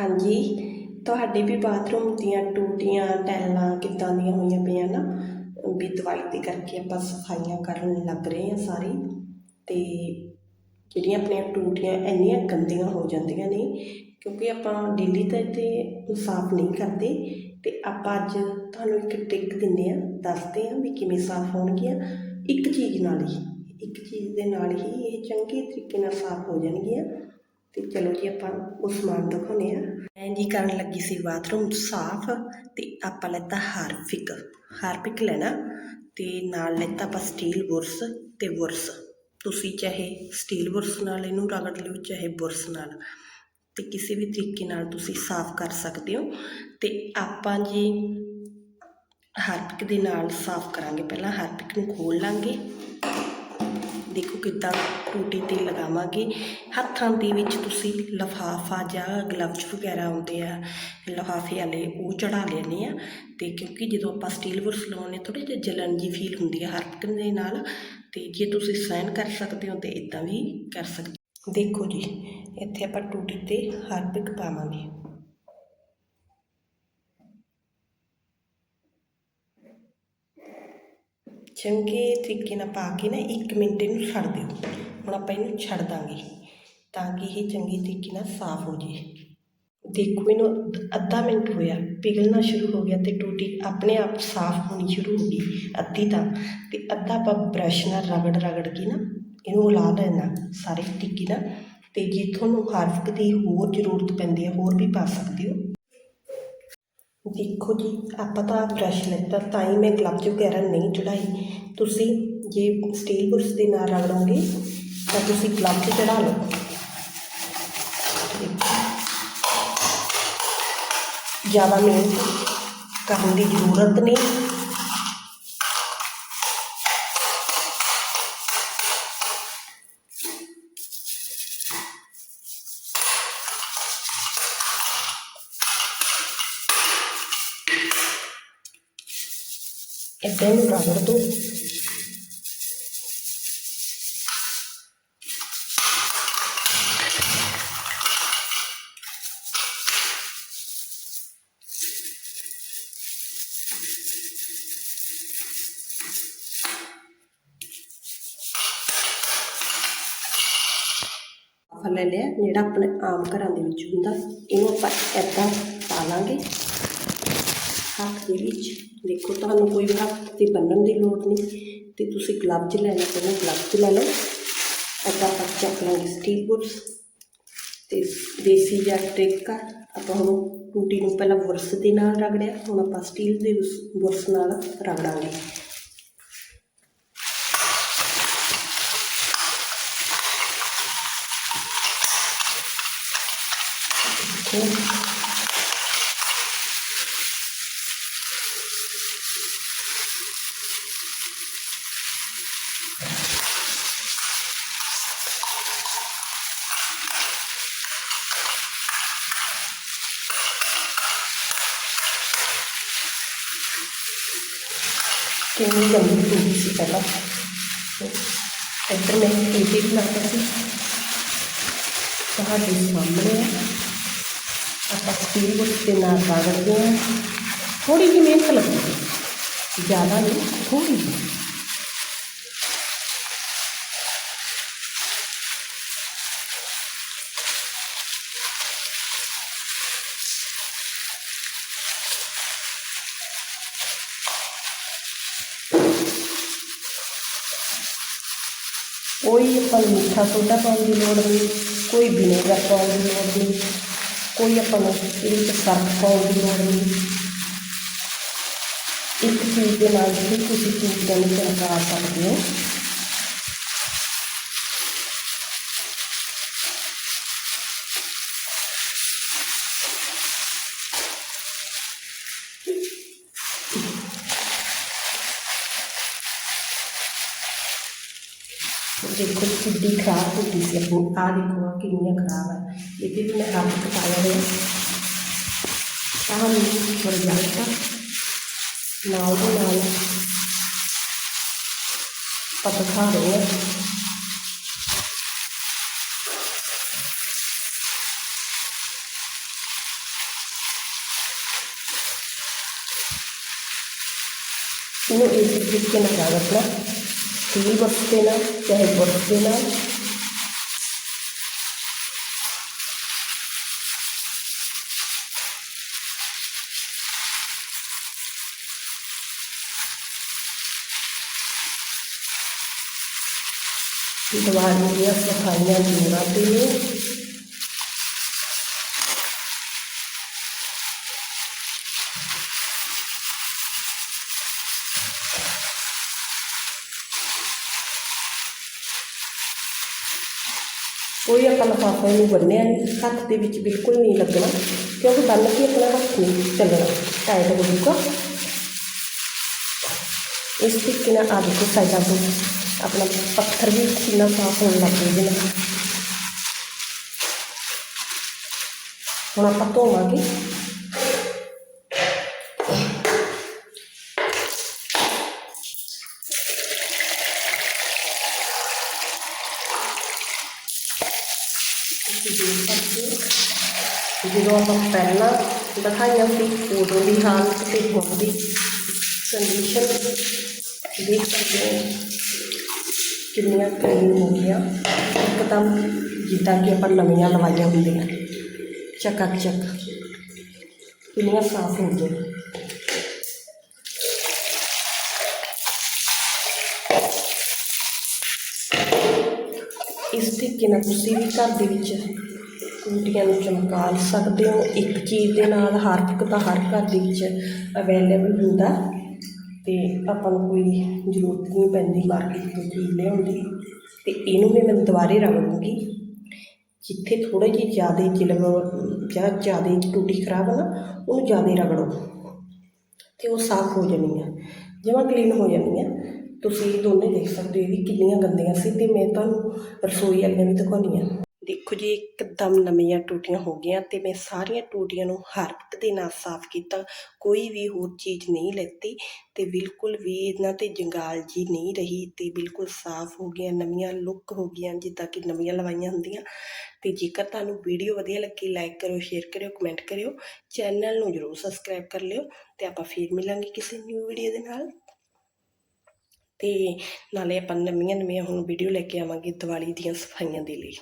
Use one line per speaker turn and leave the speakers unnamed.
ਹਾਂਜੀ, ਤੁਹਾਡੇ ਵੀ ਬਾਥਰੂਮ ਦੀਆਂ ਟੂਟੀਆਂ ਟੈਲਾਂ ਕਿੱਦਾਂ ਦੀਆਂ ਹੋਈਆਂ ਪਈਆਂ ਨਾ, ਵੀ ਦਵਾਈ ਦੇ ਕਰਕੇ ਆਪਾਂ ਸਫਾਈਆਂ ਕਰਨ ਲੱਗ ਰਹੇ ਹਾਂ ਸਾਰੇ ਅਤੇ ਜਿਹੜੀਆਂ ਆਪਣੀਆਂ ਟੂਟੀਆਂ ਇੰਨੀਆਂ ਗੰਦੀਆਂ ਹੋ ਜਾਂਦੀਆਂ ਨੇ, ਕਿਉਂਕਿ ਆਪਾਂ ਡੇਲੀ ਤਾਂ ਇੱਥੇ ਸਾਫ਼ ਨਹੀਂ ਕਰਦੇ ਅਤੇ ਆਪਾਂ ਅੱਜ ਤੁਹਾਨੂੰ ਇੱਕ ਟ੍ਰਿਕ ਦਿੰਦੇ ਹਾਂ, ਦੱਸਦੇ ਹਾਂ ਵੀ ਕਿਵੇਂ ਸਾਫ਼ ਹੋਣਗੀਆਂ, ਇੱਕ ਚੀਜ਼ ਨਾਲ ਹੀ, ਇੱਕ ਚੀਜ਼ ਦੇ ਨਾਲ ਹੀ ਇਹ ਚੰਗੇ ਤਰੀਕੇ ਨਾਲ ਸਾਫ਼ ਹੋ ਜਾਣਗੀਆਂ। ਤੇ ਚਲੋ ਜੀ ਆਪਾਂ ਉਹ ਸਮਾਨ ਦਿਖਾਉਂਦੇ ਆ ਮੈਂ ਜੀ ਕਰਨ ਲੱਗੀ ਸੀ ਬਾਥਰੂਮ ਸਾਫ਼ ਤੇ ਆਪਾਂ ਲੈਤਾ ਹਾਰਪਿਕ। ਹਾਰਪਿਕ ਲੈਣਾ ਤੇ ਨਾਲ ਲੈਤਾ ਆਪਾਂ ਸਟੀਲ ਬੁਰਸ਼ ਤੇ ਬੁਰਸ਼। ਤੁਸੀਂ ਚਾਹੇ ਸਟੀਲ ਬੁਰਸ਼ ਨਾਲ ਇਹਨੂੰ ਰਗੜ ਲਿਓ, ਚਾਹੇ ਬੁਰਸ਼ ਨਾਲ। ਤੇ ਕਿਸੇ ਵੀ ਤਰੀਕੇ ਨਾਲ ਤੁਸੀਂ ਸਾਫ਼ ਕਰ ਸਕਦੇ ਹੋ। ਤੇ ਆਪਾਂ ਜੀ ਹਾਰਪਿਕ ਦੇ ਨਾਲ ਸਾਫ਼ ਕਰਾਂਗੇ। ਪਹਿਲਾਂ ਹਾਰਪਿਕ ਨੂੰ ਖੋਲ ਲਾਂਗੇ। ਦੇਖੋ ਕਿੱਦਾਂ ਟੂਟੀ ਤੇ ਲਗਾਵਾਂਗੇ। ਹੱਥਾਂ ਦੇ ਵਿੱਚ ਤੁਸੀਂ ਲਫਾਫਾ ਜਾਂ ਗਲਵਜ਼ ਵਗੈਰਾ ਆਉਂਦੇ ਆ, ਲਫਾਫੇ ਵਾਲੇ ਉਹ ਚੜਾ ਲੈਣੇ ਆ ਤੇ ਕਿਉਂਕਿ ਜਦੋਂ ਆਪਾਂ ਸਟੀਲ ਬੁਰਸ਼ ਲਾਉਂਦੇ ਥੋੜੀ ਜਿਹੀ ਜਲਨ ਜੀ ਫੀਲ ਹੁੰਦੀ ਆ ਹਰਕਤ ਦੇ ਨਾਲ ਤੇ ਜੇ ਤੁਸੀਂ ਸਹਿਣ ਕਰ ਸਕਦੇ ਹੋ ਤੇ ਇਦਾਂ ਵੀ ਕਰ ਸਕਦੇ ਦੇਖੋ ਜੀ, ਇੱਥੇ ਆਪਾਂ ਟੂਟੀ ਤੇ ਹਰਪਿਕ ਪਾਵਾਂਗੇ। ਚੰਗੇ ਤਰੀਕੇ ਨਾਲ ਪਾ ਕੇ ਨਾ 1 ਮਿੰਟ ਇਹਨੂੰ ਛੱਡ ਦਿਓ। ਹੁਣ ਆਪਾਂ ਇਹਨੂੰ ਛੱਡ ਦਾਂਗੇ ਤਾਂ ਕਿ ਇਹ ਚੰਗੇ ਤਰੀਕੇ ਨਾਲ ਸਾਫ਼ ਹੋ ਜੇ ਦੇਖੋ, ਇਹਨੂੰ ਅੱਧ- ਅੱਧਾ ਮਿੰਟ ਹੋਇਆ, ਪਿਘਲਣਾ ਸ਼ੁਰੂ ਹੋ ਗਿਆ ਤੇ ਟੂਟੀ ਆਪਣੇ ਆਪ ਸਾਫ਼ ਹੋਣੀ ਸ਼ੁਰੂ ਹੋ ਗਈ ਅੱਧੀ ਤਾਂ। ਤੇ ਅੱਧਾ ਆਪਾਂ ਬ੍ਰਸ਼ ਨਾਲ ਰਗੜ ਰਗੜ ਕੇ ਨਾ ਇਹਨੂੰ ਲਾ ਲੈਣਾ ਸਾਰੇ ਤਰੀਕੇ ਨਾਲ। ਤੇ ਜੇ ਤੁਹਾਨੂੰ ਹਾਰਫਕ ਦੀ ਹੋਰ ਜ਼ਰੂਰਤ ਪੈਂਦੀ ਹੈ, ਹੋਰ ਵੀ ਪਾ ਸਕਦੇ ਹੋ। ਦੇਖੋ ਜੀ, ਆਪਾਂ ਤਾਂ ਬ੍ਰਸ਼ ਲੈਤਾ, ਤਾਂ ਹੀ ਮੈਂ ਗਲਵਜ਼ ਵਗੈਰਾ ਨਹੀਂ ਚੜਾਈ ਤੁਸੀਂ ਜੇ ਸਟੀਲ ਬੁਰਸ਼ ਦੇ ਨਾਲ ਰਗੜੋਗੇ ਤਾਂ ਤੁਸੀਂ ਗਲਵਜ਼ ਚੜਾ ਲਓ। ਜ਼ਿਆਦਾ ਮਿਹਨਤ ਕਰਨ ਦੀ ਜ਼ਰੂਰਤ ਨਹੀਂ। ਇੱਦਾਂ ਹੀ ਰਗੜ ਦਿਓ ਆਪਾਂ ਲੈ ਲਿਆ, ਜਿਹੜਾ ਆਪਣੇ ਆਮ ਘਰਾਂ ਦੇ ਵਿੱਚ ਹੁੰਦਾ, ਇਹਨੂੰ ਆਪਾਂ ਇੱਦਾਂ ਪਾ ਲਾਂਗੇ। ਹੱਥ ਦੇ ਵਿੱਚ, ਦੇਖੋ, ਤੁਹਾਨੂੰ ਕੋਈ ਵੀ ਹੱਥ ਤੇ ਬੰਨਣ ਦੀ ਲੋੜ ਨਹੀਂ, ਤੇ ਤੁਸੀਂ ਗਲਵਜ਼ ਲੈ ਲਓ ਪਹਿਲਾਂ ਗਲਵਜ਼ ਲੈ ਲਓ। ਇੱਦਾਂ ਆਪਾਂ ਚੱਕ ਲਾਂਗੇ ਸਟੀਲ ਬੁਰਸ਼ ਤੇ ਦੇਸੀ ਜਾਂ ਟ੍ਰਿਕ ਆਪਾਂ ਹੁਣ ਟੂਟੀ ਨੂੰ ਪਹਿਲਾਂ ਬੁਰਸ਼ ਦੇ ਨਾਲ ਰਗੜਿਆ, ਹੁਣ ਆਪਾਂ ਸਟੀਲ ਦੇ ਬੁਰਸ਼ ਨਾਲ ਰਗੜਾਂਗੇ। ਠੀਕ ਕਿੰਨੀ ਗੰਦੀ ਹੁੰਦੀ ਸੀ ਪਹਿਲਾਂ ਇੱਧਰ ਮੈਂ ਟੂਟੀ ਬਣਾਉਂਦਾ ਸੀ ਤੁਹਾਡੇ ਸਾਹਮਣੇ ਆ। ਆਪਾਂ ਸਟੀਲ ਬੁਰਸ਼ ਦੇ ਨਾਲ ਰਗੜਦੇ ਹਾਂ ਥੋੜੀ ਜਿਹੀ ਮਿਹਨਤ ਲੱਗਦੀ ਜ਼ਿਆਦਾ ਨਹੀਂ ਥੋੜੀ ਜਿਹੀ ਕੋਈ ਆਪਾਂ ਨੂੰ ਮਿੱਠਾ ਸੋਡਾ ਪਾਉਣ ਦੀ ਲੋੜ ਨਹੀਂ ਕੋਈ ਵਿਨੇਗਰ ਪਾਉਣ ਦੀ ਲੋੜ ਨਹੀਂ ਕੋਈ ਆਪਾਂ ਨੂੰ ਇਹਦੇ ਵਿੱਚ ਸਰਫ ਪਾਉਣ ਦੀ ਲੋੜ ਦੇਖੋ ਕਿੰਨੀ ਖਰਾਬ ਹੋ ਗਈ ਸੀ ਆਪਣੀ ਆਹ ਦੇਖੋ ਆ ਕਿੰਨੀ ਖਰਾਬ ਹੈ ਇਹਦੇ ਵੀ ਮੈਂ ਰੱਬ ਕਟਾਇਆ ਹੋਇਆ ਆਹ ਮੈਨੂੰ ਰਿਜ਼ਲਟ ਨਾਲ ਦੇ ਨਾਲ ਪਤਾ ਖਾ ਰਹੇ ਹਾਂ। ਇਹਨੂੰ ਇਸ ਤਰੀਕੇ ਨਾਲ ਰੱਖਣਾ ਸਟੀਲ ਬਰਸ਼ ਦੇ ਨਾਲ ਚਾਹੇ ਬਰਸ਼ ਦੇ ਨਾਲ ਦੀਵਾਰ ਦੀਆਂ ਸਫਾਈਆਂ ਕੋਈ ਆਪਾਂ ਲਿਫਾਫਾ ਨੂੰ ਬੰਨਿਆ ਨਹੀਂ ਹੱਥ ਦੇ ਵਿੱਚ ਬਿਲਕੁਲ ਨਹੀਂ ਲੱਗਣਾ, ਕਿਉਂਕਿ ਬੰਨ ਕੇ ਆਪਣਾ ਹੱਥ ਨਹੀਂ ਚੱਲਣਾ ਟਾਈਟ ਹੋ ਜਾਊਗਾ। ਇਸ ਤਰੀਕੇ ਨਾਲ ਆ ਦੇਖੋ ਸਾਈਡਾਂ ਤੋਂ ਆਪਣਾ ਪੱਥਰ ਵੀ ਕਿੰਨਾ ਸਾਫ਼ ਹੋਣ ਲੱਗ ਗਿਆ ਜਿਹਨਾਂ ਹੁਣ ਆਪਾਂ ਧੋਵਾਂਗੇ ਤੁਸੀਂ ਦੇਖ ਸਕਦੇ ਹੋ ਜਦੋਂ ਆਪਾਂ ਪਹਿਲਾਂ ਦਿਖਾਈਆਂ ਸੀ, ਉਦੋਂ ਦੀ ਹਾਲਤ ਤੇ ਹੁਣ ਦੀ ਕੰਡੀਸ਼ਨ ਦੇਖ ਸਕਦੇ ਹੋ ਕਿੰਨੀਆਂ ਕਲੀਨ ਹੋ ਗਈਆਂ। ਇੱਕਦਮ ਜਿੱਦਾਂ ਕਿ ਆਪਾਂ ਨਵੀਆਂ ਲਵਾਈਆਂ ਹੁੰਦੀਆਂ ਚੱਕਾ ਚੱਕ ਕਿੰਨੀਆਂ ਸਾਫ਼ ਹੋ ਗਈਆਂ। ਇਸ ਤਰੀਕੇ ਨਾਲ ਤੁਸੀਂ ਵੀ ਘਰ ਦੇ ਵਿੱਚ ਟੂਟੀਆਂ ਨੂੰ ਚਮਕਾ ਸਕਦੇ ਹੋ। ਇੱਕ ਚੀਜ਼ ਦੇ ਨਾਲ ਹਰ ਇੱਕ ਤਾਂ ਹਰ ਘਰ ਦੇ ਵਿੱਚ ਅਵੇਲੇਬਲ ਹੁੰਦਾ। ਅਤੇ ਆਪਾਂ ਨੂੰ ਕੋਈ ਜ਼ਰੂਰਤ ਨਹੀਂ ਪੈਂਦੀ ਮਾਰਕੀਟ ਤੋਂ ਚੀਜ਼ ਲਿਆਉਣ ਦੀ। ਅਤੇ ਇਹਨੂੰ ਵੀ ਮੈਂ ਦੁਬਾਰੇ ਰਗੜੂੰਗੀ ਜਿੱਥੇ ਥੋੜ੍ਹੇ ਜਿਹੀ ਜ਼ਿਆਦਾ ਚਿਲਬ ਜਾਂ ਜ਼ਿਆਦਾ ਟੂਟੀ ਖਰਾਬ ਆ ਨਾ, ਉਹਨੂੰ ਜ਼ਿਆਦਾ ਰਗੜੋ। ਅਤੇ ਉਹ ਸਾਫ਼ ਹੋ ਜਾਣੀ ਆ ਜਮਾਂ ਕਲੀਨ ਹੋ ਜਾਣੀ ਆ ਤੁਸੀਂ ਦੋਨੇ ਦੇਖ ਸਕਦੇ ਹੋ ਵੀ ਕਿੰਨੀਆਂ ਗੰਦੀਆਂ ਸੀ। ਅਤੇ ਮੈਂ ਤੁਹਾਨੂੰ ਰਸੋਈ ਵਾਲੀਆਂ ਵੀ ਦਿਖਾਉਣੀ ਆ ਦੇਖੋ ਜੀ, ਇੱਕਦਮ ਨਵੀਆਂ ਟੂਟੀਆਂ ਹੋ ਗਈਆਂ ਤੇ ਮੈਂ ਸਾਰੀਆਂ ਟੂਟੀਆਂ ਨੂੰ ਹਰਕ ਦੇ ਨਾਲ ਸਾਫ਼ ਕੀਤਾ। ਕੋਈ ਵੀ ਹੋਰ ਚੀਜ਼ ਨਹੀਂ ਲੈਤੀ ਤੇ ਬਿਲਕੁਲ ਵੀ ਇਹਨਾਂ ਤੇ ਜੰਗਾਲ ਜੀ ਨਹੀਂ ਰਹੀ ਤੇ ਬਿਲਕੁਲ ਸਾਫ਼ ਹੋ ਗਈਆਂ, ਨਵੀਆਂ ਲੁੱਕ ਹੋ ਗਈਆਂ, ਜਿੱਦਾਂ ਕਿ ਨਵੀਆਂ ਲਵਾਈਆਂ ਹੁੰਦੀਆਂ। ਤੇ ਜੇਕਰ ਤੁਹਾਨੂੰ ਵੀਡੀਓ ਵਧੀਆ ਲੱਗੀ, ਲਾਈਕ ਕਰਿਓ, ਸ਼ੇਅਰ ਕਰਿਓ, ਕਮੈਂਟ ਕਰਿਓ, ਚੈਨਲ ਨੂੰ ਜਰੂਰ ਸਬਸਕ੍ਰਾਈਬ ਕਰ ਲਿਓ ਤੇ ਆਪਾਂ ਫੇਰ ਮਿਲਾਂਗੇ ਕਿਸੇ ਨਿਊ ਵੀਡੀਓ ਦੇ ਨਾਲ। ਤੇ ਨਾਲੇ ਆਪਾਂ ਨਵੀਆਂ ਨਵੀਆਂ ਹੁਣ ਵੀਡੀਓ ਲੈ ਕੇ ਆਵਾਂਗੇ ਦੀਵਾਲੀ ਦੀਆਂ ਸਫਾਈਆਂ ਦੇ ਲਈ।